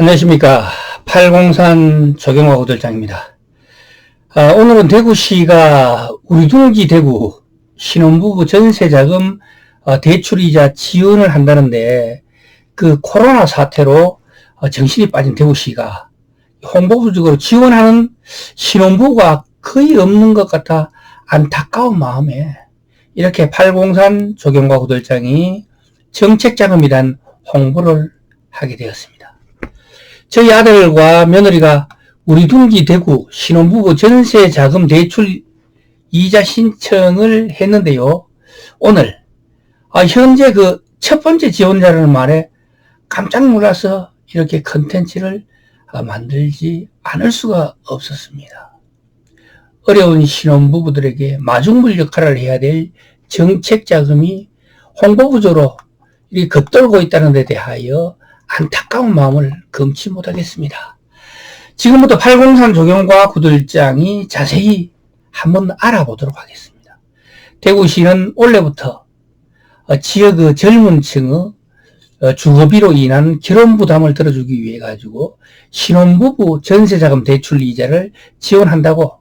안녕하십니까. 팔공산 조경화 호들장입니다. 아, 오늘은 대구시가 우리 동기 대구 신혼부부 전세자금 어, 대출이자 지원을 한다는데 그 코로나 사태로 어, 정신이 빠진 대구시가 홍보부적으로 지원하는 신혼부가 거의 없는 것 같아 안타까운 마음에 이렇게 팔공산 조경과 구들장이 정책자금이란 홍보를 하게 되었습니다. 저희 아들과 며느리가 우리 둥기 대구 신혼부부 전세 자금 대출 이자 신청을 했는데요. 오늘 아, 현재 그 첫 번째 지원자라는 말에 깜짝 놀라서 이렇게 컨텐츠를 아, 만들지 않을 수가 없었습니다. 어려운 신혼부부들에게 마중물 역할을 해야 될 정책 자금이 홍보부조로 이렇게 겉돌고 있다는 데 대하여 안타까운 마음을 금치 못하겠습니다. 지금부터 803 조경과 구들장이 자세히 한번 알아보도록 하겠습니다. 대구시는 올해부터 어, 지역의 젊은 층의 어, 주거비로 인한 결혼 부담을 들어주기 위해 가지고 신혼부부 전세자금 대출 이자를 지원한다고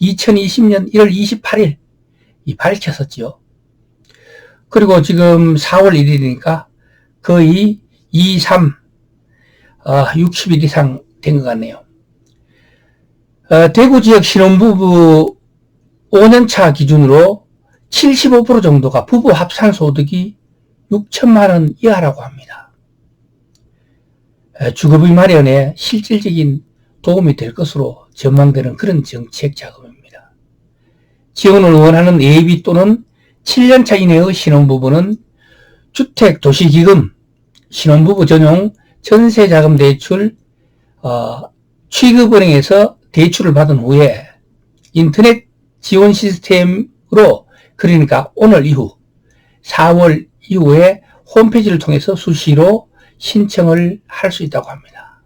2020년 1월 28일 밝혔었지요. 그리고 지금 4월 1일이니까 거의 2, 3, 어, 60일 이상 된 것 같네요. 어, 대구 지역 신혼부부 5년차 기준으로 75% 정도가 부부 합산 소득이 6천만 원 이하라고 합니다. 주거비 마련에 실질적인 도움이 될 것으로 전망되는 그런 정책 자금입니다. 지원을 원하는 예비 또는 7년차 이내의 신혼부부는 주택도시기금, 신혼부부 전용 전세자금 대출, 어, 취급은행에서 대출을 받은 후에 인터넷 지원 시스템으로 그러니까 오늘 이후 4월 이후에 홈페이지를 통해서 수시로 신청을 할 수 있다고 합니다.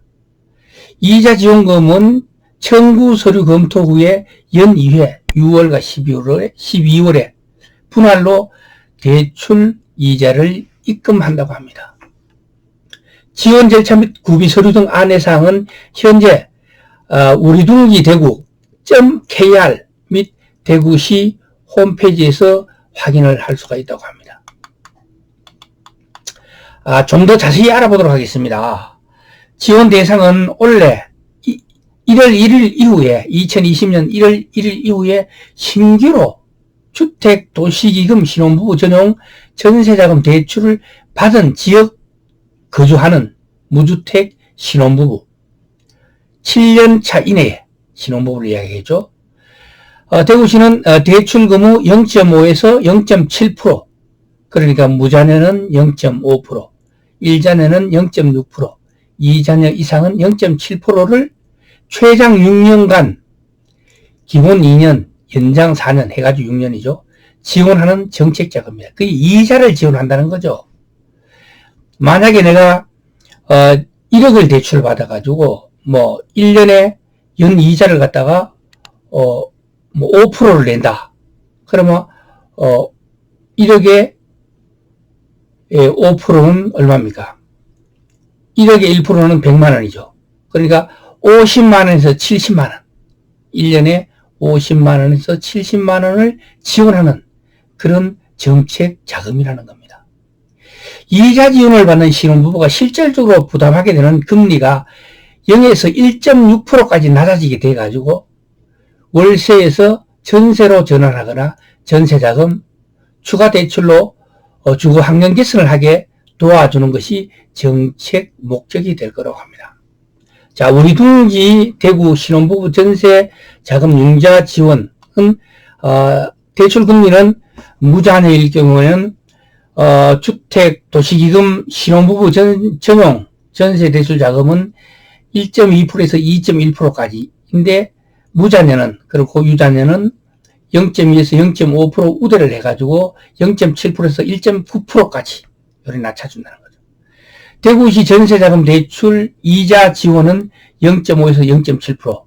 이자 지원금은 청구 서류 검토 후에 연 2회 6월과 12월에, 12월에 분할로 대출 이자를 입금한다고 합니다. 지원 절차 및 구비 서류 등 안내 사항은 현재 어, 우리둥기 대구 .kr 및 대구시 홈페이지에서 확인을 할 수가 있다고 합니다. 아, 좀 더 자세히 알아보도록 하겠습니다. 지원 대상은 올해 1월 1일 이후에 2020년 1월 1일 이후에 신규로 주택 도시기금 신혼부부 전용 전세자금 대출을 받은 지역 거주하는 무주택 신혼부부 7년 차 이내에 신혼부부를 이야기했죠. 어, 대구시는 어, 대출금우 0.5에서 0.7% 그러니까 무자녀는 0.5% 1자녀는 0.6% 2자녀 이상은 0.7%를 최장 6년간 기본 2년 연장 4년 해가지고 6년이죠. 지원하는 정책 자금입니다. 그 이자를 지원한다는 거죠. 만약에 내가 어 1억을 대출을 받아가지고 뭐 1년에 연 이자를 갖다가 어뭐 5%를 낸다. 그러면 어 1억에 5%는 얼마입니까? 1억에 1%는 100만 원이죠. 그러니까 50만 원에서 70만 원. 1년에 50만 원에서 70만 원을 지원하는 그런 정책 자금이라는 겁니다. 이자 지원을 받는 신혼부부가 실질적으로 부담하게 되는 금리가 0에서 1.6%까지 낮아지게 돼 가지고 월세에서 전세로 전환하거나 전세자금, 추가 대출로 어, 주거 환경 개선을 하게 도와주는 것이 정책 목적이 될 거라고 합니다. 자, 우리 둥지 대구 신혼부부 전세 자금 융자 지원은 어, 대출 금리는 무자녀일 경우에는 어, 주택 도시기금 신혼부부 전, 전용 전세 대출 자금은 1.2%에서 2.1%까지인데 무자녀는 그리고 유자녀는 0.2에서 0.5% 우대를 해가지고 0.7%에서 1.9%까지 요리 낮춰준다는 거죠. 대구시 전세자금 대출 이자 지원은 0.5에서 0.7%,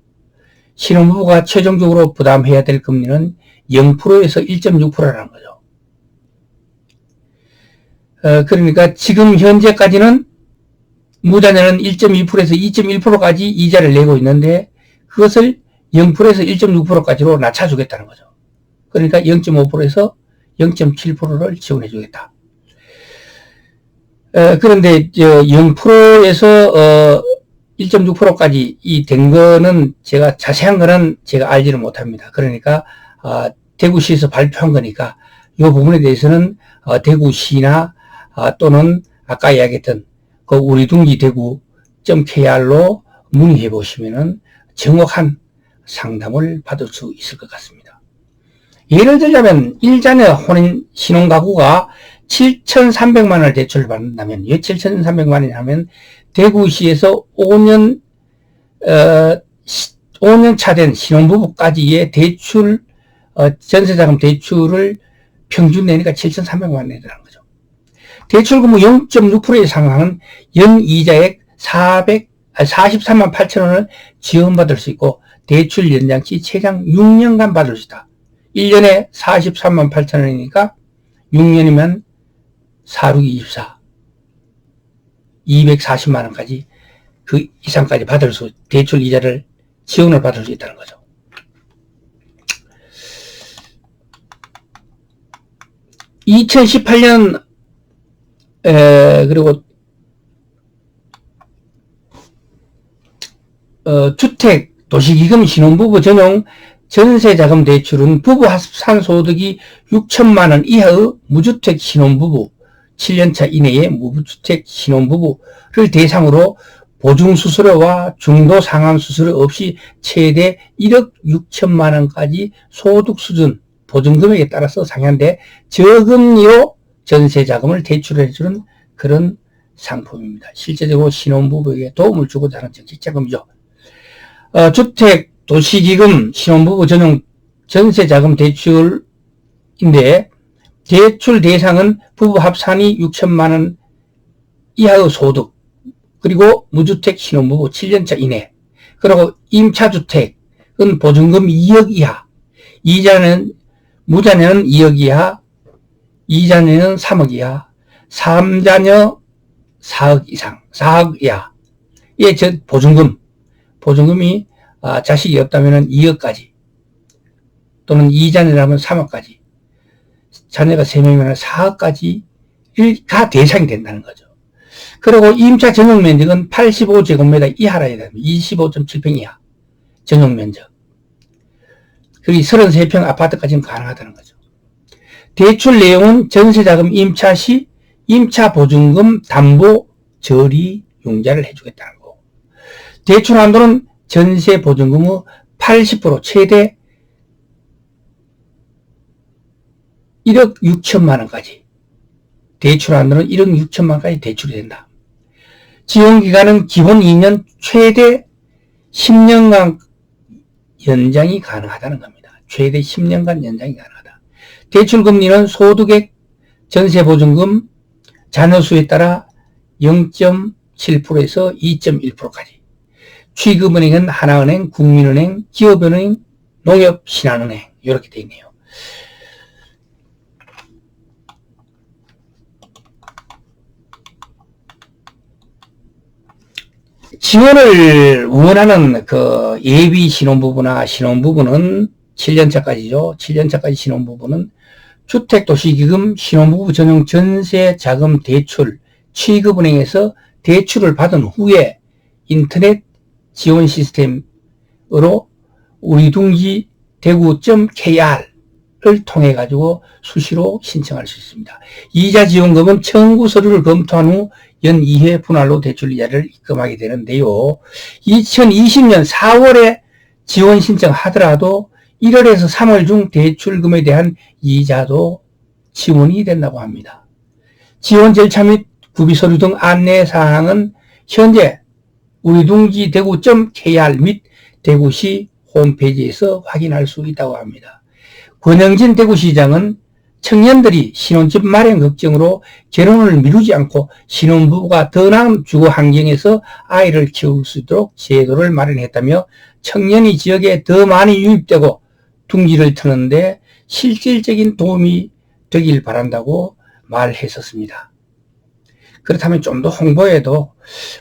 신혼부부가 최종적으로 부담해야 될 금리는 0%에서 1.6%라는 거죠. 어, 그러니까 지금 현재까지는 무자녀는 1.2%에서 2.1%까지 이자를 내고 있는데 그것을 0%에서 1.6%까지로 낮춰주겠다는 거죠. 그러니까 0.5%에서 0.7%를 지원해 주겠다. 어, 그런데 0%에서 어, 1.6%까지 이 된 거는 제가 자세한 거는 제가 알지를 못합니다. 그러니까 어, 대구시에서 발표한 거니까 이 부분에 대해서는 어, 대구시나 어, 또는 아까 이야기했던 그 우리 둥지 대구 KR로 문의해 보시면은 정확한 상담을 받을 수 있을 것 같습니다. 예를 들자면 일자녀 혼인 신혼 가구가 7,300만 원을 대출을 받는다면 왜 7,300만 원이 하면 대구시에서 5년 어, 5년 차 된 신혼부부까지의 대출 어, 전세자금 대출을 평균 내니까 7,300만 원 내더라는 거죠. 대출금무 0.6%에 상하는 연이자액 400, 43만 8천 원을 지원받을 수 있고 대출 연장시 최장 6년간 받을 수 있다. 1년에 43만 8천 원이니까 6년이면 4, 6, 24. 240만 원까지 그 이상까지 받을 수, 대출 이자를 지원을 받을 수 있다는 거죠. 2018년 에, 그리고 어, 주택 도시기금 신혼부부 전용 전세자금 대출은 부부 합산 소득이 6천만 원 이하의 무주택 신혼부부 7년차 이내의 무주택 신혼부부를 대상으로 보증수수료와 중도 상환 수수료 없이 최대 1억 6천만 원까지 소득 수준 보증금액에 따라서 상한데 저금리로 전세 자금을 대출해 주는 그런 상품입니다. 실제적으로 신혼부부에게 도움을 주고자 하는 정책 자금이죠. 어, 주택, 도시기금, 신혼부부 전용 전세 자금 대출인데 대출 대상은 부부 합산이 6천만 원 이하의 소득 그리고 무주택 신혼부부 7년차 이내 그리고 임차주택은 보증금 2억 이하 이자는 무자녀는 2억 이하, 2자녀는 3억 이하, 3자녀 4억 이상, 4억 이하. 예, 저 보증금. 보증금이 아, 자식이 없다면 2억까지 또는 2자녀라면 3억까지 자녀가 3명이면 4억까지가 대상이 된다는 거죠. 그리고 임차 전용 면적은 85제곱미터 이하라 해야 됩니다. 25.7평 이하 전용 면적. 그리 33평 아파트까지는 가능하다는 거죠. 대출 내용은 전세자금 임차 시 임차 보증금 담보 처리 융자를 해주겠다는 거. 대출 한도는 전세 보증금의 80% 최대 1억 6천만 원까지 대출 한도는 1억 6천만 원까지 대출이 된다. 지원 기간은 기본 2년 최대 10년간 연장이 가능하다는 겁니다. 최대 10년간 연장이 가능하다. 대출금리는 소득액, 전세보증금, 자녀수에 따라 0.7%에서 2.1%까지. 취급은행은 하나은행, 국민은행, 기업은행, 농협 신한은행 이렇게 되어 있네요. 지원을 원하는 그 예비 신혼부부나 신혼부부는 7년차까지죠. 7년차까지 신혼부부는 주택도시기금 신혼부부 전용 전세 자금 대출 취급은행에서 대출을 받은 후에 인터넷 지원 시스템으로 우리둥지 대구.kr을 통해 가지고 수시로 신청할 수 있습니다. 이자 지원금은 청구 서류를 검토한 후 연 2회 분할로 대출 이자를 입금하게 되는데요. 2020년 4월에 지원 신청하더라도 1월에서 3월 중 대출금에 대한 이자도 지원이 된다고 합니다. 지원 절차 및 구비 서류 등 안내 사항은 현재 우리둥지 대구.kr 및 대구시 홈페이지에서 확인할 수 있다고 합니다. 권영진 대구시장은 청년들이 신혼집 마련 걱정으로 결혼을 미루지 않고 신혼부부가 더 나은 주거 환경에서 아이를 키울 수 있도록 제도를 마련했다며 청년이 지역에 더 많이 유입되고 둥지를 트는데 실질적인 도움이 되길 바란다고 말했었습니다. 그렇다면 좀 더 홍보에도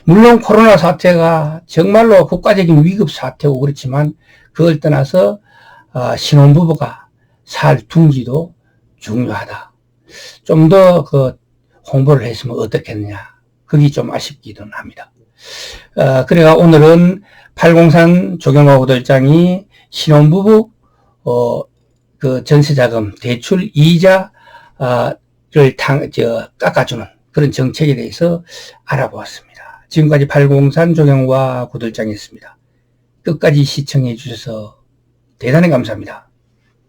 물론 코로나 사태가 정말로 국가적인 위급 사태고 그렇지만 그걸 떠나서 어, 신혼부부가 살 둥지도 중요하다. 좀 더 그 홍보를 했으면 어떻겠느냐. 그게 좀 아쉽기도 합니다. 어, 그래가 오늘은 803 조경화 호들장이 신혼부부 어, 그 전세자금 대출 이자를 탕, 저, 깎아주는 그런 정책에 대해서 알아보았습니다. 지금까지 803 조경화 구들장이었습니다. 끝까지 시청해 주셔서 대단히 감사합니다.